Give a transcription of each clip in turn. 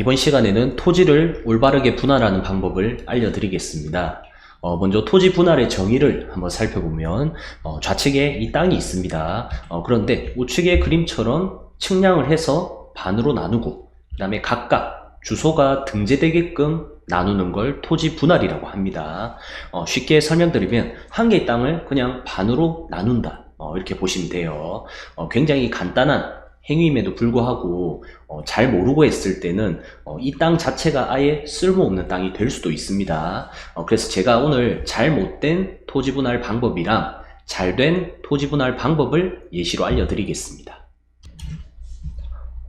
이번 시간에는 토지를 올바르게 분할하는 방법을 알려드리겠습니다. 어, 먼저 토지 분할의 정의를 한번 살펴보면 어, 좌측에 이 땅이 있습니다. 어, 그런데 우측의 그림처럼 측량을 해서 반으로 나누고 그 다음에 각각 주소가 등재되게끔 나누는 걸 토지 분할이라고 합니다. 어, 쉽게 설명드리면 한 개의 땅을 그냥 반으로 나눈다. 어, 이렇게 보시면 돼요. 어, 굉장히 간단한 행위임에도 불구하고 어, 잘 모르고 했을 때는 어, 이땅 자체가 아예 쓸모없는 땅이 될 수도 있습니다. 어, 그래서 제가 오늘 잘못된 토지 분할 방법이랑 잘된 토지 분할 방법을 예시로 알려드리겠습니다.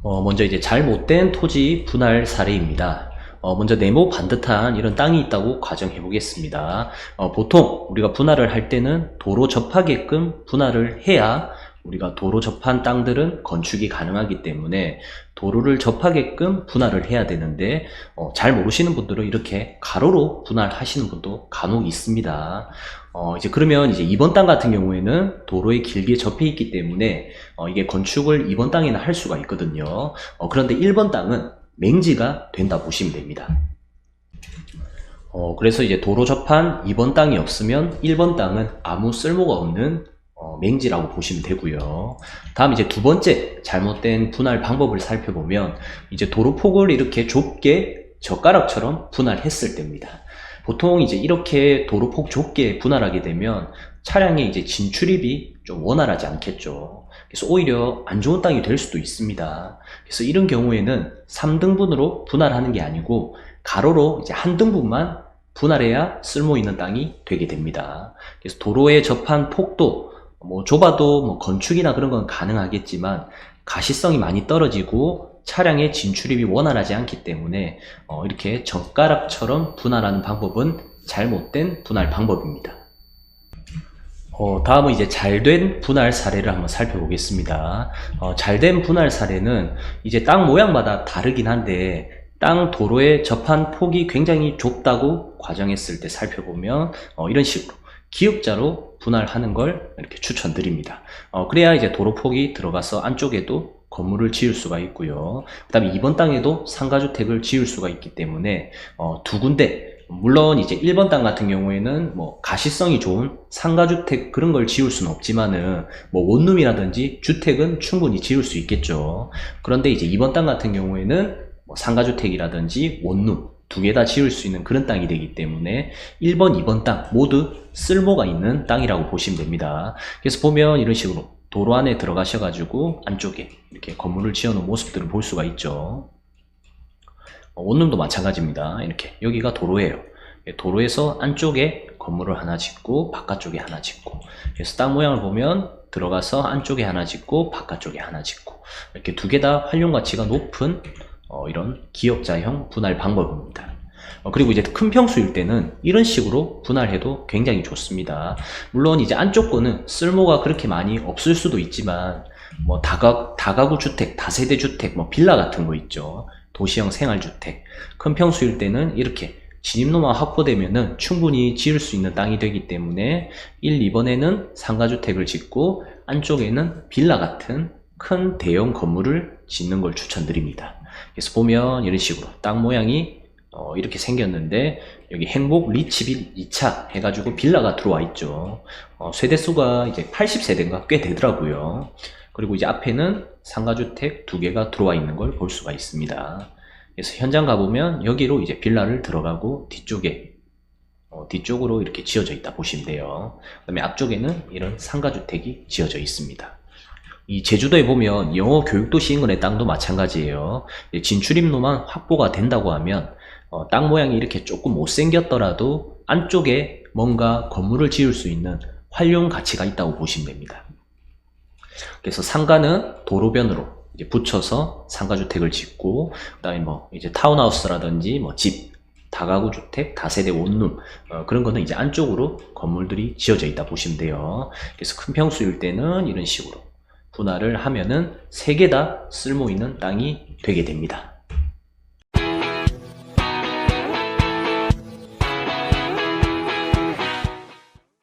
어, 먼저 이제 잘못된 토지 분할 사례입니다. 어, 먼저 네모 반듯한 이런 땅이 있다고 가정해 보겠습니다. 어, 보통 우리가 분할을 할 때는 도로 접하게끔 분할을 해야 우리가 도로 접한 땅들은 건축이 가능하기 때문에 도로를 접하게끔 분할을 해야 되는데 어, 잘 모르시는 분들은 이렇게 가로로 분할하시는 분도 간혹 있습니다. 어, 이제 그러면 이제 이번 땅 같은 경우에는 도로에 길게 접해 있기 때문에 어, 이게 건축을 이번 땅에는 할 수가 있거든요. 어, 그런데 1번 땅은 맹지가 된다 보시면 됩니다. 어, 그래서 이제 도로 접한 2번 땅이 없으면 1번 땅은 아무 쓸모가 없는 어, 맹지라고 보시면 되고요. 다음 이제 두 번째 잘못된 분할 방법을 살펴보면 이제 도로폭을 이렇게 좁게 젓가락처럼 분할했을 때입니다. 보통 이제 이렇게 도로폭 좁게 분할하게 되면 차량의 이제 진출입이 좀 원활하지 않겠죠. 그래서 오히려 안 좋은 땅이 될 수도 있습니다. 그래서 이런 경우에는 3등분으로 분할하는 게 아니고 가로로 이제 한 등분만 분할해야 쓸모 있는 땅이 되게 됩니다. 그래서 도로에 접한 폭도 뭐 좁아도 뭐 건축이나 그런 건 가능하겠지만 가시성이 많이 떨어지고 차량의 진출입이 원활하지 않기 때문에 어, 이렇게 젓가락처럼 분할하는 방법은 잘못된 분할 방법입니다. 어, 다음은 이제 잘된 분할 사례를 한번 살펴보겠습니다. 어, 잘된 분할 사례는 이제 땅 모양마다 다르긴 한데 땅 도로에 접한 폭이 굉장히 좁다고 과정했을 때 살펴보면 어, 이런 식으로 기역자로 분할하는 걸 이렇게 추천드립니다. 어, 그래야 이제 도로폭이 들어가서 안쪽에도 건물을 지을 수가 있고요. 그 다음에 이번 땅에도 상가주택을 지을 수가 있기 때문에 어, 두 군데 물론 이제 1번 땅 같은 경우에는 뭐 가시성이 좋은 상가주택 그런 걸 지을 수는 없지만은 뭐 원룸이라든지 주택은 충분히 지을 수 있겠죠. 그런데 이제 2번 땅 같은 경우에는 뭐 상가주택이라든지 원룸 두 개 다 지을 수 있는 그런 땅이 되기 때문에 1번, 2번 땅 모두 쓸모가 있는 땅이라고 보시면 됩니다. 그래서 보면 이런 식으로 도로 안에 들어가셔가지고 안쪽에 이렇게 건물을 지어놓은 모습들을 볼 수가 있죠. 어, 원룸도 마찬가지입니다. 이렇게 여기가 도로예요. 예, 도로에서 안쪽에 건물을 하나 짓고 바깥쪽에 하나 짓고 그래서 땅 모양을 보면 들어가서 안쪽에 하나 짓고 바깥쪽에 하나 짓고 이렇게 두 개 다 활용 가치가 높은 어, 이런 기역자형 분할 방법입니다. 어, 그리고 이제 큰 평수일 때는 이런 식으로 분할해도 굉장히 좋습니다. 물론 이제 안쪽 거는 쓸모가 그렇게 많이 없을 수도 있지만 뭐 다가, 다가구 주택, 다세대 주택, 뭐 빌라 같은 거 있죠. 도시형 생활주택. 큰 평수일 때는 이렇게 진입로만 확보되면은 충분히 지을 수 있는 땅이 되기 때문에 1, 2번에는 상가주택을 짓고 안쪽에는 빌라 같은 큰 대형 건물을 짓는 걸 추천드립니다. 그래서 보면 이런 식으로 땅 모양이 어, 이렇게 생겼는데 여기 행복 리치빌 2차 해가지고 빌라가 들어와 있죠. 어, 세대수가 이제 80세대인가 꽤 되더라고요. 그리고 이제 앞에는 상가주택 두 개가 들어와 있는 걸 볼 수가 있습니다. 그래서 현장 가보면 여기로 이제 빌라를 들어가고 뒤쪽에 어, 뒤쪽으로 이렇게 지어져 있다 보시면 돼요. 그 다음에 앞쪽에는 이런 상가주택이 지어져 있습니다. 이 제주도에 보면 영어 교육도시 인근의 땅도 마찬가지예요. 진출입로만 확보가 된다고 하면 어, 땅 모양이 이렇게 조금 못생겼더라도 안쪽에 뭔가 건물을 지을 수 있는 활용 가치가 있다고 보시면 됩니다. 그래서 상가는 도로변으로 이제 붙여서 상가주택을 짓고 그다음에 뭐 이제 타운하우스라든지 뭐 집, 다가구 주택, 다세대 원룸 어, 그런 거는 이제 안쪽으로 건물들이 지어져 있다 보시면 돼요. 그래서 큰 평수일 때는 이런 식으로 분할을 하면은 세 개 다 쓸모 있는 땅이 되게 됩니다.